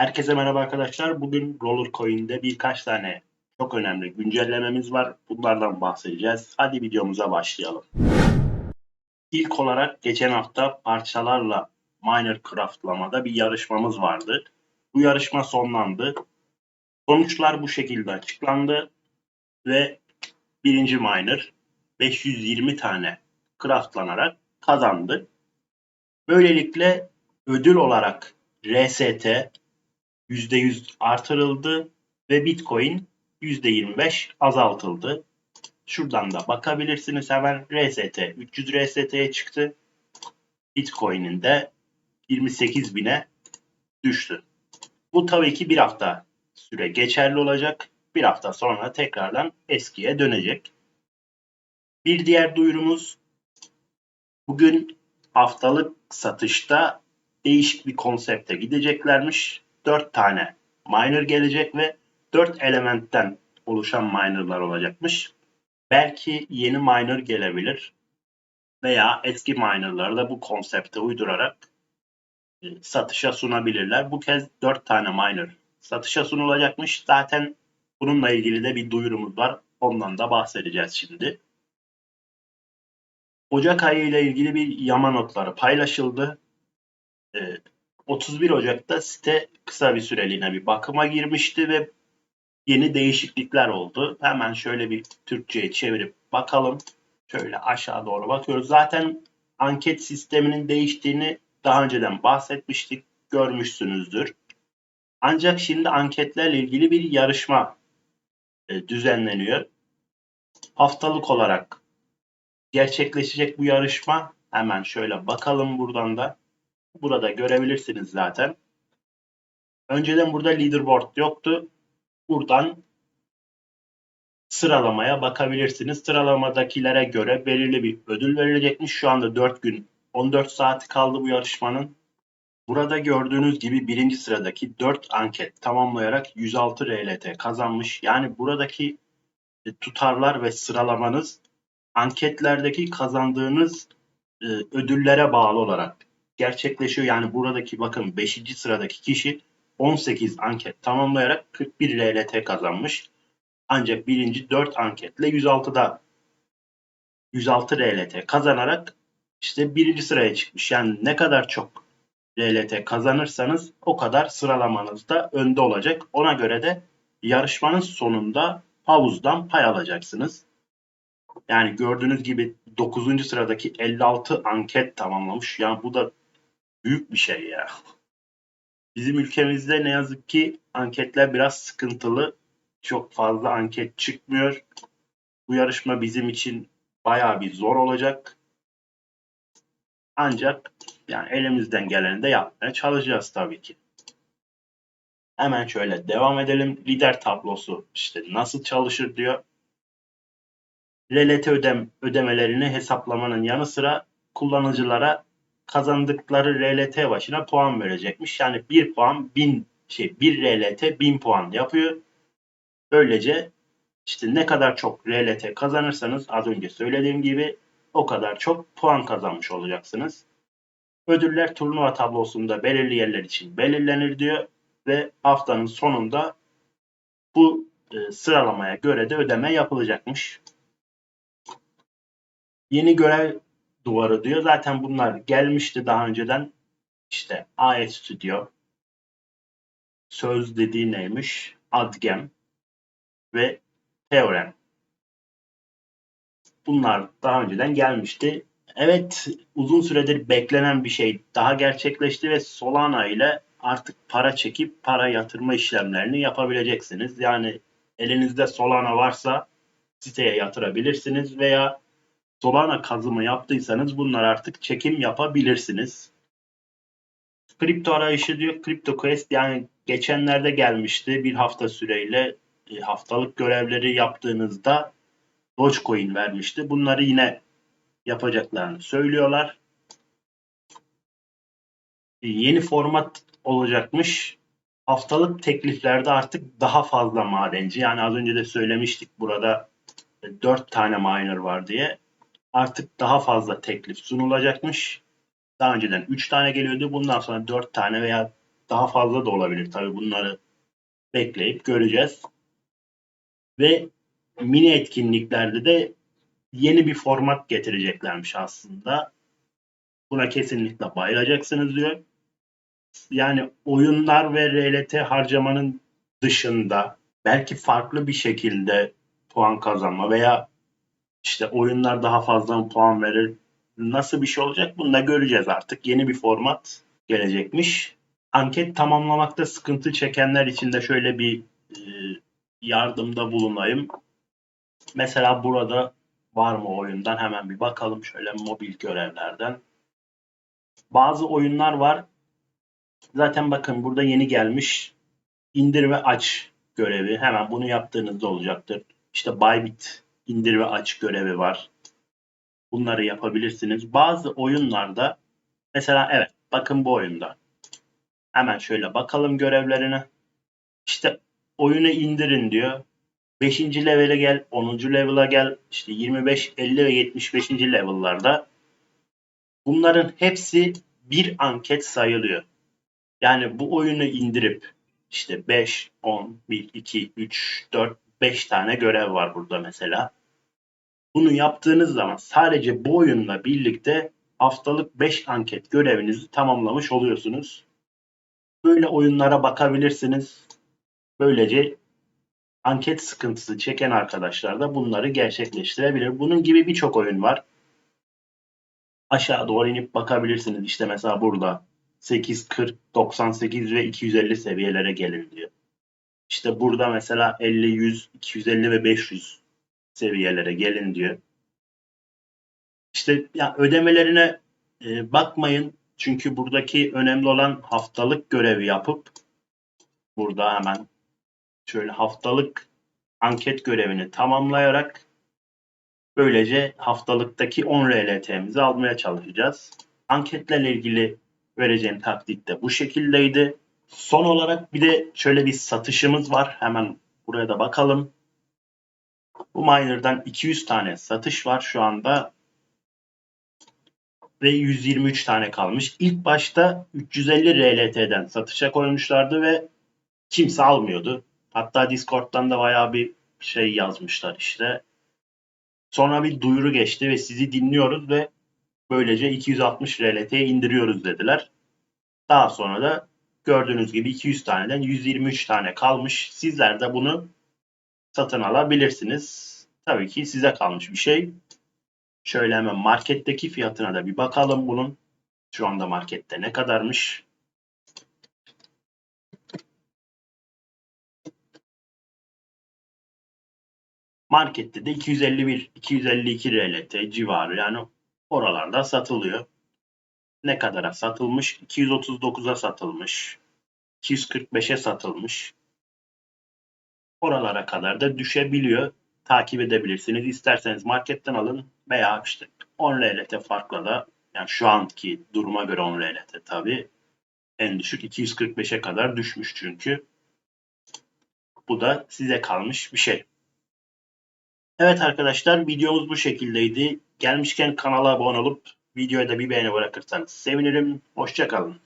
Herkese merhaba arkadaşlar. Bugün Roller Coin'de birkaç tane çok önemli güncellememiz var. Bunlardan bahsedeceğiz. Hadi videomuza başlayalım. İlk olarak geçen hafta parçalarla miner craftlamada bir yarışmamız vardı. Bu yarışma sonlandı. Sonuçlar bu şekilde açıklandı ve birinci miner 520 tane craftlanarak kazandı. Böylelikle ödül olarak RST %100 artırıldı ve Bitcoin %25 azaltıldı. Şuradan da bakabilirsiniz hemen RST 300 RST'ye çıktı. Bitcoin'in de 28 bine düştü. Bu tabii ki bir hafta süre geçerli olacak. Bir hafta sonra tekrardan eskiye dönecek. Bir diğer duyurumuz bugün haftalık satışta değişik bir konsepte gideceklermiş. 4 tane miner gelecek ve 4 elementten oluşan minerlar olacakmış. Belki yeni miner gelebilir veya eski minerları da bu konsepte uydurarak e, satışa sunabilirler. Bu kez 4 tane miner satışa sunulacakmış. Zaten bununla ilgili de bir duyurumuz var. Ondan da bahsedeceğiz şimdi. Ocak ayı ile ilgili bir yama notları paylaşıldı. 31 e, Ocak'ta site kısa bir süreliğine bir bakıma girmişti ve yeni değişiklikler oldu. Hemen şöyle bir Türkçe'ye çevirip bakalım. Şöyle aşağı doğru bakıyoruz. Zaten anket sisteminin değiştiğini daha önceden bahsetmiştik. Görmüşsünüzdür. Ancak şimdi anketlerle ilgili bir yarışma e, düzenleniyor. Haftalık olarak gerçekleşecek bu yarışma. Hemen şöyle bakalım buradan da. Burada görebilirsiniz zaten. Önceden burada leaderboard yoktu. Buradan sıralamaya bakabilirsiniz. Sıralamadakilere göre belirli bir ödül verilecekmiş. Şu anda 4 gün 14 saat kaldı bu yarışmanın. Burada gördüğünüz gibi birinci sıradaki 4 anket tamamlayarak 106 RLT kazanmış. Yani buradaki e, tutarlar ve sıralamanız anketlerdeki kazandığınız e, ödüllere bağlı olarak gerçekleşiyor. Yani buradaki bakın 5. sıradaki kişi 18 anket tamamlayarak 41 RLT kazanmış. Ancak birinci 4 anketle 106'da 106 RLT kazanarak işte birinci sıraya çıkmış. Yani ne kadar çok RLT kazanırsanız o kadar sıralamanızda önde olacak. Ona göre de yarışmanın sonunda havuzdan pay alacaksınız. Yani gördüğünüz gibi 9. sıradaki 56 anket tamamlamış. Yani bu da büyük bir şey ya. Bizim ülkemizde ne yazık ki anketler biraz sıkıntılı. Çok fazla anket çıkmıyor. Bu yarışma bizim için bayağı bir zor olacak. Ancak yani elimizden geleni de yapmaya çalışacağız tabii ki. Hemen şöyle devam edelim. Lider tablosu işte nasıl çalışır diyor. RLT ödem, ödemelerini hesaplamanın yanı sıra kullanıcılara kazandıkları RLT başına puan verecekmiş. Yani 1 puan 1000 şey 1 RLT 1000 puan yapıyor. Böylece işte ne kadar çok RLT kazanırsanız az önce söylediğim gibi o kadar çok puan kazanmış olacaksınız. Ödüller turnuva tablosunda belirli yerler için belirlenir diyor ve haftanın sonunda bu e, sıralamaya göre de ödeme yapılacakmış. Yeni görev duvarı diyor. Zaten bunlar gelmişti daha önceden. İşte AS Studio, söz dediği neymiş? Adgem ve Teorem. Bunlar daha önceden gelmişti. Evet uzun süredir beklenen bir şey daha gerçekleşti ve Solana ile artık para çekip para yatırma işlemlerini yapabileceksiniz. Yani elinizde Solana varsa siteye yatırabilirsiniz veya Solana kazımı yaptıysanız bunlar artık çekim yapabilirsiniz. Kripto arayışı diyor. Crypto Quest yani geçenlerde gelmişti bir hafta süreyle e, haftalık görevleri yaptığınızda Dogecoin vermişti. Bunları yine yapacaklarını söylüyorlar. E, yeni format olacakmış. Haftalık tekliflerde artık daha fazla madenci. Yani az önce de söylemiştik burada 4 e, tane miner var diye artık daha fazla teklif sunulacakmış. Daha önceden 3 tane geliyordu. Bundan sonra 4 tane veya daha fazla da olabilir. Tabii bunları bekleyip göreceğiz. Ve mini etkinliklerde de yeni bir format getireceklermiş aslında. Buna kesinlikle bayılacaksınız diyor. Yani oyunlar ve RLT harcamanın dışında belki farklı bir şekilde puan kazanma veya işte oyunlar daha fazla puan verir. Nasıl bir şey olacak bunu da göreceğiz artık. Yeni bir format gelecekmiş. Anket tamamlamakta sıkıntı çekenler için de şöyle bir e, yardımda bulunayım. Mesela burada var mı oyundan hemen bir bakalım şöyle mobil görevlerden. Bazı oyunlar var. Zaten bakın burada yeni gelmiş indir ve aç görevi. Hemen bunu yaptığınızda olacaktır. İşte Bybit indir ve aç görevi var. Bunları yapabilirsiniz. Bazı oyunlarda mesela evet bakın bu oyunda. Hemen şöyle bakalım görevlerine. İşte oyunu indirin diyor. 5. level'e gel, 10. level'a gel, işte 25, 50 ve 75. level'larda bunların hepsi bir anket sayılıyor. Yani bu oyunu indirip işte 5, 10, 1, 2, 3, 4, 5 tane görev var burada mesela. Bunu yaptığınız zaman sadece bu oyunla birlikte haftalık 5 anket görevinizi tamamlamış oluyorsunuz. Böyle oyunlara bakabilirsiniz. Böylece anket sıkıntısı çeken arkadaşlar da bunları gerçekleştirebilir. Bunun gibi birçok oyun var. Aşağı doğru inip bakabilirsiniz. İşte mesela burada 8, 40, 98 ve 250 seviyelere gelin diyor. İşte burada mesela 50, 100, 250 ve 500 seviyelere gelin diyor. İşte ya ödemelerine e, bakmayın. Çünkü buradaki önemli olan haftalık görevi yapıp burada hemen şöyle haftalık anket görevini tamamlayarak böylece haftalıktaki 10 RLT'mizi almaya çalışacağız. Anketlerle ilgili vereceğim taktik de bu şekildeydi. Son olarak bir de şöyle bir satışımız var. Hemen buraya da bakalım. Bu miner'dan 200 tane satış var şu anda. Ve 123 tane kalmış. İlk başta 350 RLT'den satışa koymuşlardı ve kimse almıyordu. Hatta Discord'dan da bayağı bir şey yazmışlar işte. Sonra bir duyuru geçti ve sizi dinliyoruz ve böylece 260 RLT'ye indiriyoruz dediler. Daha sonra da gördüğünüz gibi 200 taneden 123 tane kalmış. Sizler de bunu satın alabilirsiniz. Tabii ki size kalmış bir şey. Şöyle hemen marketteki fiyatına da bir bakalım bunun. Şu anda markette ne kadarmış? Markette de 251-252 RLT civarı yani oralarda satılıyor. Ne kadara satılmış? 239'a satılmış. 245'e satılmış. Oralara kadar da düşebiliyor. Takip edebilirsiniz. İsterseniz marketten alın veya işte 10 RLT farkla da yani şu anki duruma göre 10 RLT tabi en düşük 245'e kadar düşmüş çünkü. Bu da size kalmış bir şey. Evet arkadaşlar videomuz bu şekildeydi. Gelmişken kanala abone olup videoya da bir beğeni bırakırsanız sevinirim. Hoşçakalın.